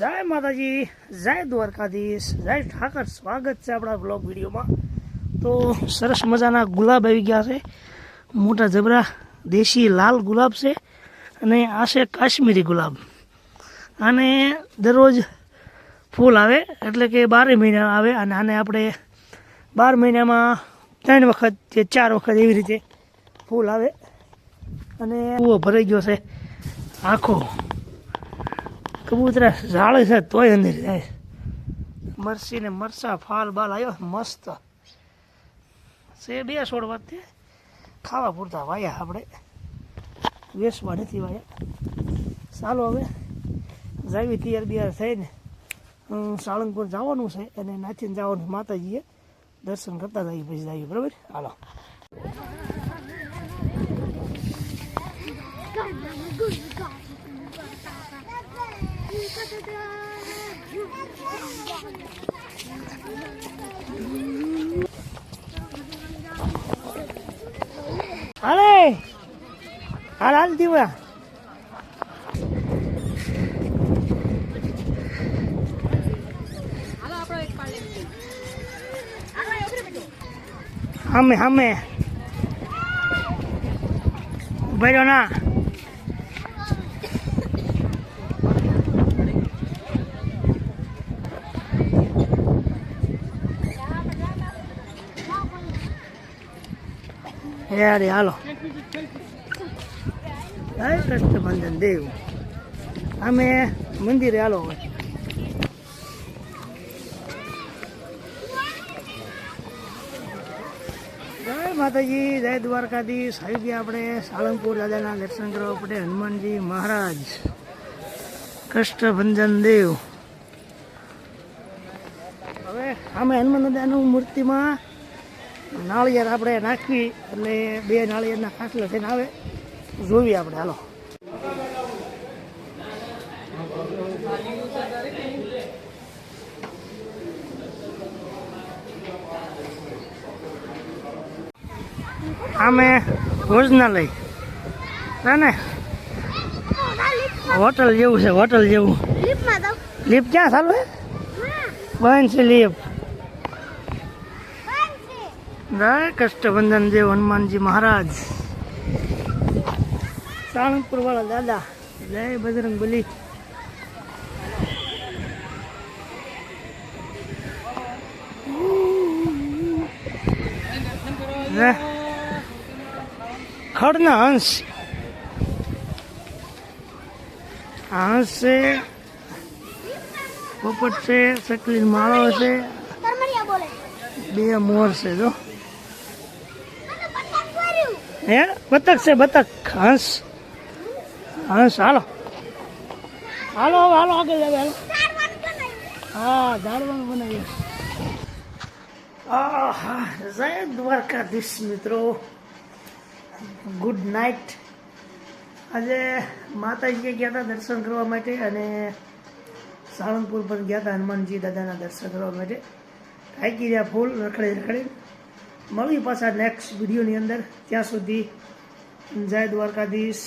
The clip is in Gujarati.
જય માતાજી, જય દ્વારકાધીશ, જય ઠાકર. સ્વાગત છે આપણા બ્લોગ વિડીયોમાં. તો સરસ મજાના ગુલાબ આવી ગયા છે. મોટા જબરા દેશી લાલ ગુલાબ છે અને આ છે કાશ્મીરી ગુલાબ. આને દરરોજ ફૂલ આવે, એટલે કે બારે મહિના આવે અને આને આપણે બાર મહિનામાં ત્રણ વખત કે ચાર વખત એવી રીતે ફૂલ આવે. અને ભરાઈ ગયો છે આખો. કબૂતરા ઝાડે છે તોય અંદર જાય. મરસી ને મરસા ફાલ બાલ આવ્યો મસ્ત. છે બે છોડ વાત ખાવા પૂરતા વાયા આપણે. વેસવા નથી વાયા. ચાલો હવે જાવી તૈયાર બિયાર થઈને સાળંગપુર જવાનું છે અને નાચીને જવાનું માતાજીએ. દર્શન કરતા જઈએ પછી જઈએ. બરાબર? હાલે. હાલ હાલ દીવા હામે હમે. ઊભા ના. યાર હાલો. જય કષ્ટભંજન દેવ. અમે મંદિરે હાલો હવે. જય માતાજી, જય દ્વારકાધી આવી આપણે સાળંગપુર દાદાના દર્શન કરવા પડે હનુમાનજી મહારાજ. કષ્ટભંજન દેવ. હવે આમે હનુમાન દાદાનું મૂર્તિમાં નાળિયેર આપણે નાખવી, એટલે બે નાળિયેરના ખાટલા થઈને આવે. જોવી આપણે હાલો. અમે ભોજનાલય. ના ને. હોટલ જેવું છે હોટલ જેવું. લીપ ક્યાં ચાલુ છે? બંધ છે લીપ જય કષ્ટબંધન દેવ હનુમાનજી મહારાજ. સાળંગપુર વાળા દાદા. જય બજરંગ બલી. ખડના હંસ. હંસ છે પોપટ છે સકલી માળો છે. બે મોર છે, જો. હે? બતક છે, બતક. હંસ. હંસ ચાલો. હાલો હાલો આગળ જાવે હા ઝાડવાનું બનાવ્યું જય દ્વારકાધીશ મિત્રો. ગુડ નાઇટ આજે માતાજીએ ગયા હતા દર્શન કરવા માટે અને સાળંગપુર પર ગયા હતા હનુમાનજી દાદાના દર્શન કરવા માટે. થાકી રહ્યા ફૂલ, રખડે રખડે. મળી પાછા નેક્સ્ટ વિડીયોની અંદર. ત્યાં સુધી જય દ્વારકાધીશ.